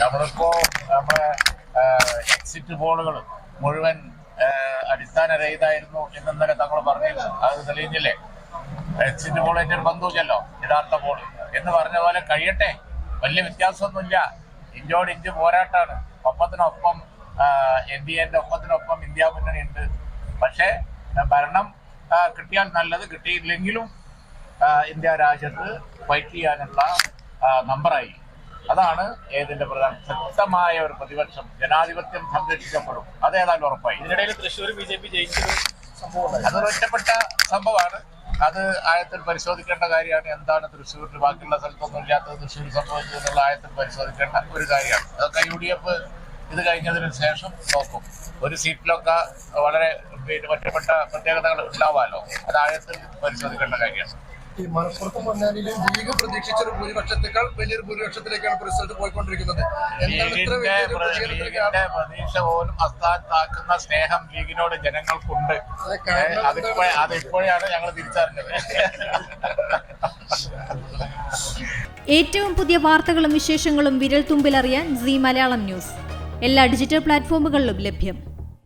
നമ്മളിപ്പോ നമ്മുടെ എക്സിറ്റ് പോളുകൾ മുഴുവൻ അടിസ്ഥാനരഹിതായിരുന്നു എന്നിന്നലെ തങ്ങൾ പറഞ്ഞിരുന്നു. അത് തെളിഞ്ഞില്ലേ? എക്സിറ്റ് പോൾ ഏറ്റവും ബന്ധുവല്ലോ യഥാർത്ഥ പോൾ എന്ന് പറഞ്ഞ പോലെ കഴിയട്ടെ. വലിയ വ്യത്യാസമൊന്നുമില്ല. ഇന്ത്യയോട് ഇന്ത്യ പോരാട്ടാണ്. ഒപ്പത്തിനൊപ്പം എൻ ഡി എന്റെ ഒപ്പത്തിനൊപ്പം ഇന്ത്യ മുന്നണി ഉണ്ട് പക്ഷേ ഭരണം കിട്ടിയാൽ നല്ലത് കിട്ടിയില്ലെങ്കിലും ഇന്ത്യ രാജ്യത്ത് ഫൈറ്റ് ചെയ്യാനുള്ള നമ്പറായി അതാണ് ഏതിന്റെ പ്രധാന ശക്തമായ ഒരു പ്രതിപക്ഷം ജനാധിപത്യം സംരക്ഷിക്കപ്പെടും. അതേതായാലും ഉറപ്പായി. ഇതിനിടയിൽ തൃശ്ശൂർ ബി ജെ പി ജയിച്ചൊരു സംഭവം. അതൊരു ഒറ്റപ്പെട്ട സംഭവമാണ്. അത് ആയത്തിൽ പരിശോധിക്കേണ്ട കാര്യമാണ്. എന്താണ് തൃശ്ശൂരിൽ ബാക്കിയുള്ള സ്ഥലത്തൊന്നും ഇല്ലാത്തത് തൃശ്ശൂർ സംഭവിച്ചത് എന്നുള്ള ആയത്തിൽ പരിശോധിക്കേണ്ട ഒരു കാര്യമാണ്. അതൊക്കെ യു ഡി എഫ് ഇത് കഴിഞ്ഞതിന് ശേഷം നോക്കും. ഒരു സീറ്റിലൊക്കെ വളരെ പിന്നെ ഒറ്റപ്പെട്ട പ്രത്യേകതകൾ ഉണ്ടാവാമല്ലോ അത് ആയത്തിൽ പരിശോധിക്കേണ്ട കാര്യമാണ്. ഈ മലപ്പുറത്തും പൊന്നാനിയിലും ലീഗ് പ്രതീക്ഷിച്ച ഒരു ഭൂരിപക്ഷത്തെക്കാൾ വലിയൊരു ഭൂരിപക്ഷത്തിലേക്കാണ് റിസൾട്ട് പോയിക്കൊണ്ടിരിക്കുന്നത്. പ്രതീക്ഷ പോലും അസ്ഥാനത്താക്കുന്ന സ്നേഹം ലീഗിനോട് ജനങ്ങൾക്കുണ്ട്. അതിപ്പോഴാണ് ഞങ്ങൾ തിരിച്ചറിഞ്ഞത്. ഏറ്റവും പുതിയ വാർത്തകളും വിശേഷങ്ങളും വിരൽ തുമ്പിലറിയാൻ സി മലയാളം ന്യൂസ്. എല്ലാ ഡിജിറ്റൽ പ്ലാറ്റ്ഫോമുകളിലും ലഭ്യം.